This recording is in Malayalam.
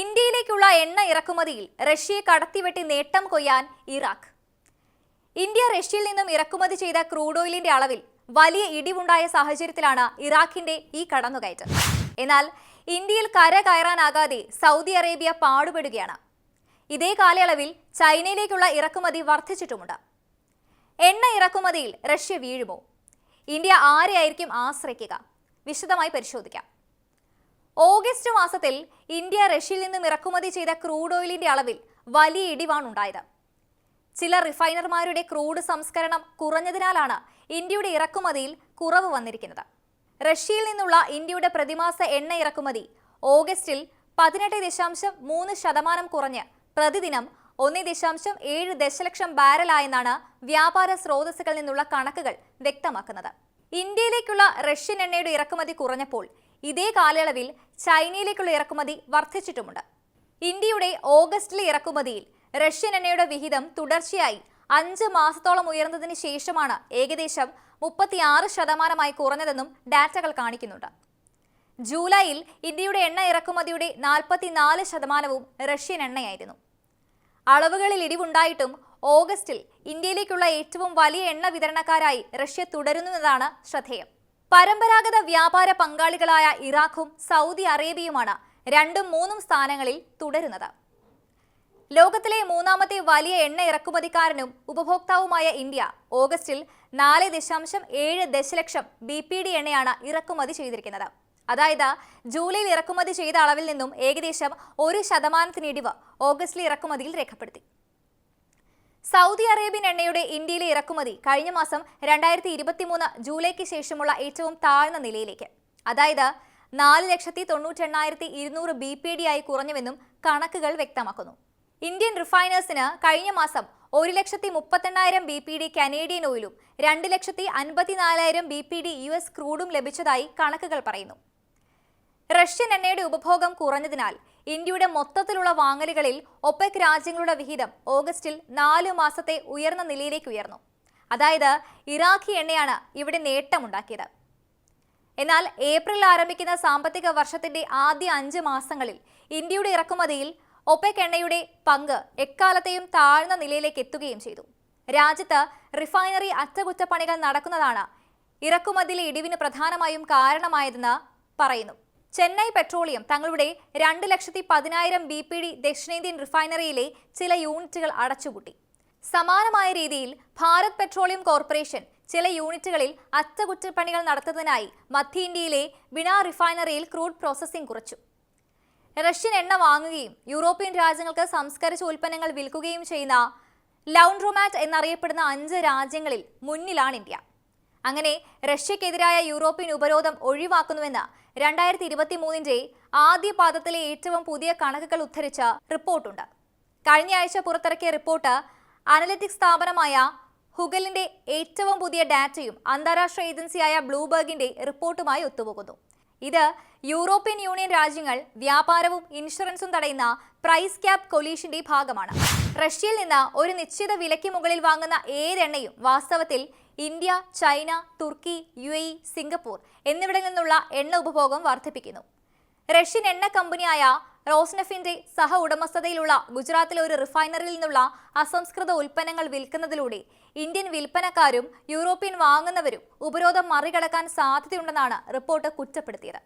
ഇന്ത്യയിലേക്കുള്ള എണ്ണ ഇറക്കുമതിയിൽ റഷ്യയെ കടത്തിവെട്ടി നേട്ടം കൊയ്യാൻ ഇറാഖ്. ഇന്ത്യ റഷ്യയിൽ നിന്നും ഇറക്കുമതി ചെയ്ത ക്രൂഡ് ഓയിലിന്റെ അളവിൽ വലിയ ഇടിവുണ്ടായ സാഹചര്യത്തിലാണ് ഇറാഖിന്റെ ഈ കടന്നുകയറ്റം. എന്നാൽ ഇന്ത്യയിൽ കര കയറാനാകാതെ സൗദി അറേബ്യ പാടുപെടുകയാണ്. ഇതേ കാലയളവിൽ ചൈനയിലേക്കുള്ള ഇറക്കുമതി വർദ്ധിച്ചിട്ടുമുണ്ട്. എണ്ണ ഇറക്കുമതിയിൽ റഷ്യ വീഴുമോ? ഇന്ത്യ ആരെയായിരിക്കും ആശ്രയിക്കുക? വിശദമായി പരിശോധിക്കാം. ഓഗസ്റ്റ് മാസത്തിൽ ഇന്ത്യ റഷ്യയിൽ നിന്ന് ഇറക്കുമതി ചെയ്ത ക്രൂഡ് ഓയിലിന്റെ അളവിൽ വലിയ ഇടിവാണ് ഉണ്ടായത്. ചില റിഫൈനർമാരുടെ ക്രൂഡ് സംസ്കരണം കുറഞ്ഞതിനാലാണ് ഇന്ത്യയുടെ ഇറക്കുമതിയിൽ കുറവ് വന്നിരിക്കുന്നത്. റഷ്യയിൽ നിന്നുള്ള ഇന്ത്യയുടെ പ്രതിമാസ എണ്ണ ഇറക്കുമതി ഓഗസ്റ്റിൽ പതിനെട്ട് ദശാംശം മൂന്ന് ശതമാനം കുറഞ്ഞ് പ്രതിദിനം ഒന്ന് ദശാംശം ഏഴ് ദശലക്ഷം ബാരലായെന്നാണ് വ്യാപാര സ്രോതസ്സുകളിൽ നിന്നുള്ള കണക്കുകൾ വ്യക്തമാക്കുന്നത്. ഇന്ത്യയിലേക്കുള്ള റഷ്യൻ എണ്ണയുടെ ഇറക്കുമതി കുറഞ്ഞപ്പോൾ ഇതേ കാലയളവിൽ ചൈനയിലേക്കുള്ള ഇറക്കുമതി വർദ്ധിച്ചിട്ടുമുണ്ട്. ഇന്ത്യയുടെ ഓഗസ്റ്റിലെ ഇറക്കുമതിയിൽ റഷ്യൻ എണ്ണയുടെ വിഹിതം തുടർച്ചയായി അഞ്ച് മാസത്തോളം ഉയർന്നതിന് ശേഷമാണ് ഏകദേശം മുപ്പത്തിയാറ് ശതമാനമായി കുറഞ്ഞതെന്നും ഡാറ്റകൾ കാണിക്കുന്നുണ്ട്. ജൂലൈയിൽ ഇന്ത്യയുടെ എണ്ണ ഇറക്കുമതിയുടെ നാൽപ്പത്തിനാല് ശതമാനവും റഷ്യൻ എണ്ണയായിരുന്നു. അളവുകളിൽ ഇടിവുണ്ടായിട്ടും ഓഗസ്റ്റിൽ ഇന്ത്യയിലേക്കുള്ള ഏറ്റവും വലിയ എണ്ണ വിതരണക്കാരായി റഷ്യ തുടരുന്നുവെന്നതാണ് ശ്രദ്ധേയം. പരമ്പരാഗത വ്യാപാര പങ്കാളികളായ ഇറാഖും സൗദി അറേബ്യയുമാണ് രണ്ടും മൂന്നും സ്ഥാനങ്ങളിൽ തുടരുന്നത്. ലോകത്തിലെ മൂന്നാമത്തെ വലിയ എണ്ണ ഇറക്കുമതിക്കാരനും ഉപഭോക്താവുമായ ഇന്ത്യ ഓഗസ്റ്റിൽ നാല് ദശാംശം ഏഴ് ദശലക്ഷം ബി പി ഡി എണ്ണയാണ് ഇറക്കുമതി ചെയ്തിരിക്കുന്നത്. അതായത് ജൂലൈയിൽ ഇറക്കുമതി ചെയ്ത അളവിൽ നിന്നും ഏകദേശം ഒരു ശതമാനത്തിന് ഇടിവ് ഓഗസ്റ്റിലെ ഇറക്കുമതിയിൽ രേഖപ്പെടുത്തി. സൗദി അറേബ്യൻ എണ്ണയുടെ ഇന്ത്യയിലെ ഇറക്കുമതി കഴിഞ്ഞ മാസം രണ്ടായിരത്തി ഇരുപത്തിമൂന്ന് ജൂലൈക്ക് ശേഷമുള്ള ഏറ്റവും താഴ്ന്ന നിലയിലേക്ക്. അതായത് നാല് ലക്ഷത്തി തൊണ്ണൂറ്റെണ്ണായിരത്തി ഇരുന്നൂറ് ബി പി ഡി ആയി കുറഞ്ഞുവെന്നും കണക്കുകൾ വ്യക്തമാക്കുന്നു. ഇന്ത്യൻ റിഫൈനേഴ്സിന് കഴിഞ്ഞ മാസം ഒരു ലക്ഷത്തി മുപ്പത്തെണ്ണായിരം ബി പി ഡി കനേഡിയൻ ഓയിലും രണ്ട് ലക്ഷത്തി അൻപത്തിനാലായിരം B P D U S ക്രൂഡും ലഭിച്ചതായി കണക്കുകൾ പറയുന്നു. റഷ്യൻ എണ്ണയുടെ ഉപഭോഗം കുറഞ്ഞതിനാൽ ഇന്ത്യയുടെ മൊത്തത്തിലുള്ള വാങ്ങലുകളിൽ ഒപെക് രാജ്യങ്ങളുടെ വിഹിതം ഓഗസ്റ്റിൽ നാലു മാസത്തെ ഉയർന്ന നിലയിലേക്ക് ഉയർന്നു. അതായത് ഇറാഖി എണ്ണയാണ് ഇവിടെ നേട്ടമുണ്ടാക്കിയത്. എന്നാൽ ഏപ്രിൽ ആരംഭിക്കുന്ന സാമ്പത്തിക വർഷത്തിന്റെ ആദ്യ അഞ്ച് മാസങ്ങളിൽ ഇന്ത്യയുടെ ഇറക്കുമതിയിൽ ഒപെക് എണ്ണയുടെ പങ്ക് എക്കാലത്തെയും താഴ്ന്ന നിലയിലേക്ക് എത്തുകയും ചെയ്തു. രാജ്യത്ത് റിഫൈനറി അറ്റകുറ്റപ്പണികൾ നടക്കുന്നതാണ് ഇറക്കുമതിയിലെ ഇടിവിന് പ്രധാനമായും കാരണമായതെന്ന് പറയുന്നു. ചെന്നൈ പെട്രോളിയം തങ്ങളുടെ രണ്ട് ലക്ഷത്തി പതിനായിരം ബി പി ഡി ദക്ഷിണേന്ത്യൻ റിഫൈനറിയിലെ ചില യൂണിറ്റുകൾ അടച്ചുപൂട്ടി. സമാനമായ രീതിയിൽ ഭാരത് പെട്രോളിയം കോർപ്പറേഷൻ ചില യൂണിറ്റുകളിൽ അറ്റകുറ്റപ്പണികൾ നടത്തുന്നതിനായി മധ്യ ഇന്ത്യയിലെ ബിന റിഫൈനറിയിൽ ക്രൂഡ് പ്രോസസ്സിംഗ് കുറച്ചു. റഷ്യൻ എണ്ണ വാങ്ങുകയും യൂറോപ്യൻ രാജ്യങ്ങൾക്ക് സംസ്കരിച്ച ഉൽപ്പന്നങ്ങൾ വിൽക്കുകയും ചെയ്യുന്ന ലൗൺഡ്രോമാറ്റ് എന്നറിയപ്പെടുന്ന അഞ്ച് രാജ്യങ്ങളിൽ മുന്നിലാണ് ഇന്ത്യ. അങ്ങനെ റഷ്യക്കെതിരായ യൂറോപ്യൻ ഉപരോധം ഒഴിവാക്കുന്നുവെന്ന് രണ്ടായിരത്തി ഇരുപത്തി മൂന്നിന്റെ ആദ്യ പാദത്തിലെ ഏറ്റവും പുതിയ കണക്കുകൾ ഉദ്ധരിച്ച റിപ്പോർട്ടുണ്ട്. കഴിഞ്ഞ ആഴ്ച പുറത്തിറക്കിയ റിപ്പോർട്ട് അനലിറ്റിക്സ് സ്ഥാപനമായ ഹുഗലിന്റെ ഏറ്റവും പുതിയ ഡാറ്റയും അന്താരാഷ്ട്ര ഏജൻസിയായ ബ്ലൂബർഗിന്റെ റിപ്പോർട്ടുമായി ഒത്തുപോകുന്നു. ഇത് യൂറോപ്യൻ യൂണിയൻ രാജ്യങ്ങൾ വ്യാപാരവും ഇൻഷുറൻസും തടയുന്ന പ്രൈസ് ക്യാപ് കൊലീഷന്റെ ഭാഗമാണ്. റഷ്യയിൽ നിന്ന് ഒരു നിശ്ചിത വിലയ്ക്ക് മുകളിൽ വാങ്ങുന്ന ഏതെണ്ണയും വാസ്തവത്തിൽ India China Turkey U A Singapore എന്നിവിടങ്ങളിൽ നിന്നുള്ള എണ്ണ ഉപഭോഗം വർദ്ധിപ്പിക്കുന്നു. റഷ്യൻ എണ്ണ കമ്പനിയായ റോസ്നഫിന്റെ സഹ ഉടമസ്ഥതയിലുള്ള ഗുജറാത്തിലെ ഒരു റിഫൈനറിയിൽ നിന്നുള്ള അസംസ്കൃത ഉൽപ്പന്നങ്ങൾ വിൽക്കുന്നതിലൂടെ ഇന്ത്യൻ വിൽപ്പനക്കാരും യൂറോപ്യൻ വാങ്ങുന്നവരും ഉപരോധം മറികടക്കാൻ സാധ്യതയുണ്ടെന്നാണ് റിപ്പോർട്ട് കുറ്റപ്പെടുത്തിയത്.